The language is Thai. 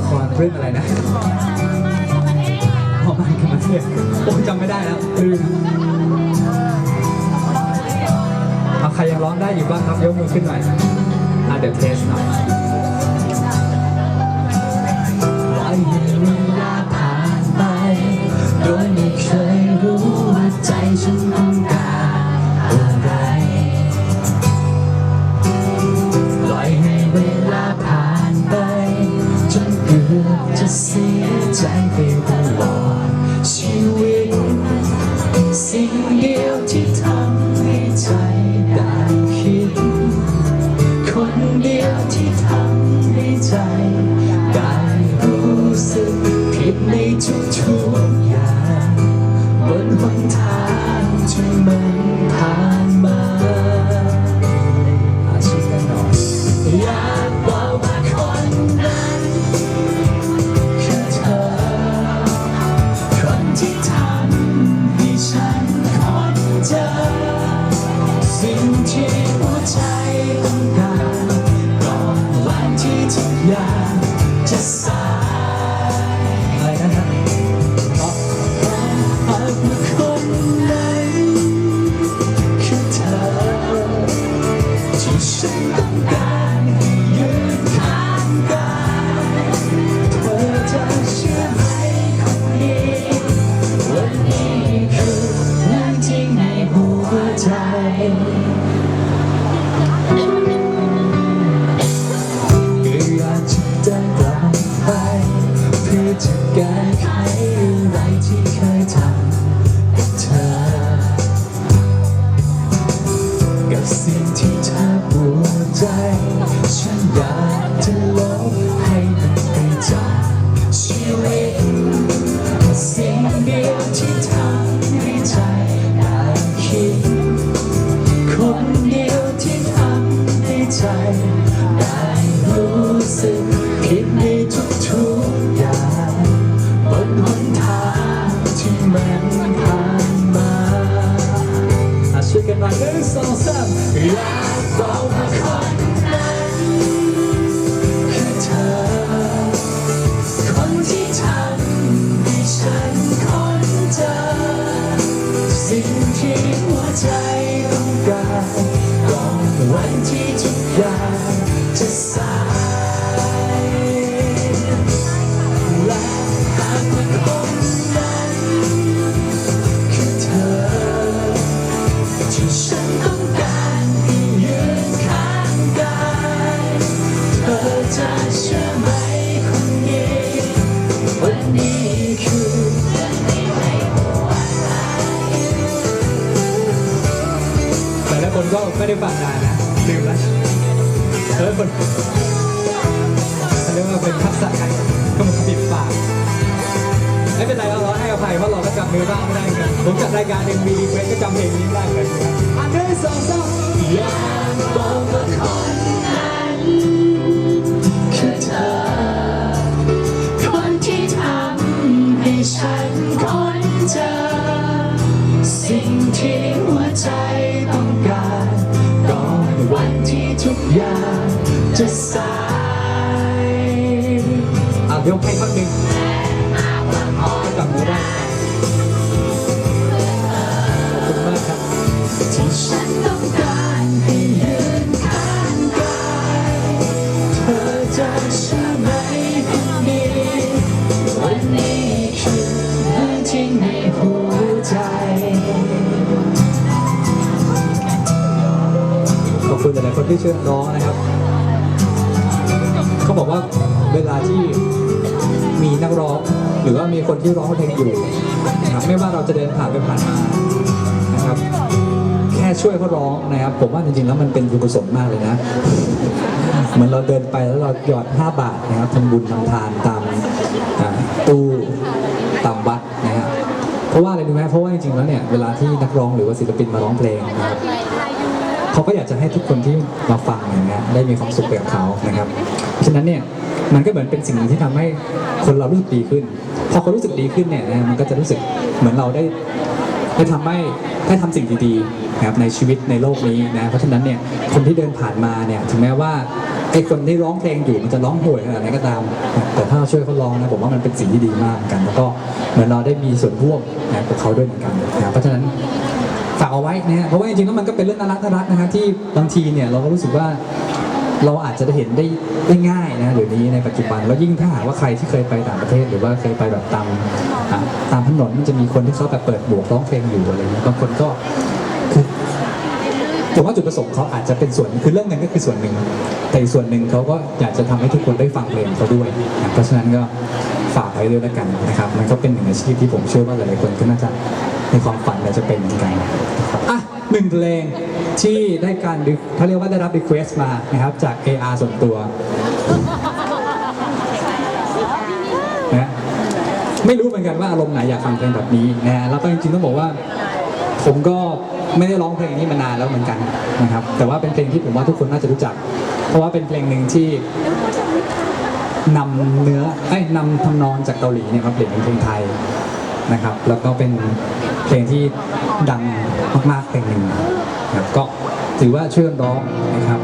ละครเรื่องอะไรนะหอมันกับมาเทียโอ้จำไม่ได้แล้วลืมเอาใครยังร้องได้อยู่บ้างครับยกมือขึ้นหน่อยอะเดี๋ยวเทสหน่อยปล่อยให้เวลาผ่านไป โดยไม่เคยรู้ว่าใจฉันต้องการ สิ่งเดียวที่ทำให้ใจได้คิด คนเดียวที่ทำให้ใจได้รู้สึกผิดในทุกๆอย่างบนหนทาง แก้ไขอะไรที่เคยทำกับเธอ กับสิ่งที่เธอปวดใจ ฉันอยากา คนก็ไม่ได้ฟังนานนะลืมแล้วเออคนเขาเรียกว่าเป็นทักษะการก็มันปิดปากไม่เป็นไรเราร้องให้อภัยเพราะเราก็จำเนื้อบ้างไม่ได้เหมือนกันผมจัดรายการเอ็มวีเฟสก็จำเพลงนี้ไม่ได้เหมือนกันอันหนึ่งสองสามอยากบอกว่าคนนั้น จะสายอะยกให้พักหนึ่งก็จำเนื้อได้ขอบคุณมากครับที่ฉันต้องการ อบคุณหลายๆคนที่ช่วยร้องนะครับ เขาบอกว่าเวลาที่มีนักร้อง หรือว่ามีคนที่ร้องเพลงอยู่นะครับไม่ว่าเราจะเดินผ่านไปผ่านมานะครับ แค่ช่วยเขาร้องนะครับ ผมว่าจริงๆแล้วมันเป็นบุญกุศลมากเลยนะเหมือนเราเดินไปแล้วเราหยอด 5 บาทนะครับทำบุญทำทานตามตู้ตามวัดนะครับเพราะว่าอะไรรู้ไหมเพราะว่าจริงๆแล้วเนี่ยเวลาที่นักร้องหรือว่าศิลปินมาร้องเพลงนะครับ เขาก็อยากจะให้ทุกคนที่มาฟังอย่างเงี้ยได้มีความสุขไปกับเขานะครับฉะนั้นเนี่ยมันก็เหมือนเป็นสิ่งหนึ่งที่ทำให้คนเรารู้สึกดีขึ้นพอเขารู้สึกดีขึ้นเนี่ยนะมันก็จะรู้สึกเหมือนเราได้ได้ทำให้ได้ทำสิ่งดีๆนะครับในชีวิตในโลกนี้นะเพราะฉะนั้นเนี่ยคนที่เดินผ่านมาเนี่ยถึงแม้ว่าไอ้คนที่ร้องเพลงอยู่มันจะร้องห่วยขนาดไหนก็ตาม แต่ถ้าเราช่วยเขาร้องนะผมว่ามันเป็นสิ่งที่ดีมากกัน แล้วก็เหมือนเราได้มีส่วนร่วมนะกับเขาด้วยเหมือนกันนะเพราะฉะนั้น ฝากเอาไว้นะฮะเพราะว่าจริงๆแล้วมันก็เป็นเรื่องน่ารักน่ารักนะฮะที่บางทีเนี่ยเราก็รู้สึกว่าเราอาจจะได้เห็นได้ได้ง่ายนะเดี๋ยวนี้ในปัจจุบันแล้วยิ่งถ้าหากว่าใครที่เคยไปต่างประเทศ หรือว่าเคยไปแบบตามอะตามถนนมันจะมีคนที่เขาแบบเปิดบวกร้องเพลงอยู่อะไรเงี้ยบางคนก็คือผมว่าจุดประสงค์เขาอาจจะเป็นส่วนคือเรื่องเงินก็คือส่วนหนึ่ง แต่อีกส่วนหนึ่งเขาก็อยากจะทำให้ทุกคนได้ฟังเพลงเขาด้วยนะเพราะฉะนั้นก็ฝากไว้ด้วยแล้วกันนะครับมันก็เป็นหนึ่งอาชีพที่ผมเชื่อว่าหลายๆคนก็น่าจะ ในความฝันอยาจะเป็นเหมือนกันนะครับอะหนึ่งเพลงที่ได้การดิเขาเรียกว่าได้รับรีเควสต์มานะครับจาก AR ส่วนตัวนะไม่รู้เหมือนกันว่าอารมณ์ไหนอยากฟังเพลงแบบนี้นะแล้วก็จริงๆต้องบอกว่า ผมก็ไม่ได้ร้องเพลงนี้มานานแล้วเหมือนกันนะครับ แต่ว่าเป็นเพลงที่ผมว่าทุกคนน่าจะรู้จัก เพราะว่าเป็นเพลงหนึ่งที่นำเนื้อไอ้นำทำนองจากเกาหลีเนี่ยมาเปลี่ยนเป็นเพลงไทย นะครับ แล้วก็เป็นเพลงที่ดังมากๆเพลงหนึ่งนะครับก็ถือว่าเชื่อมร้องนะครับ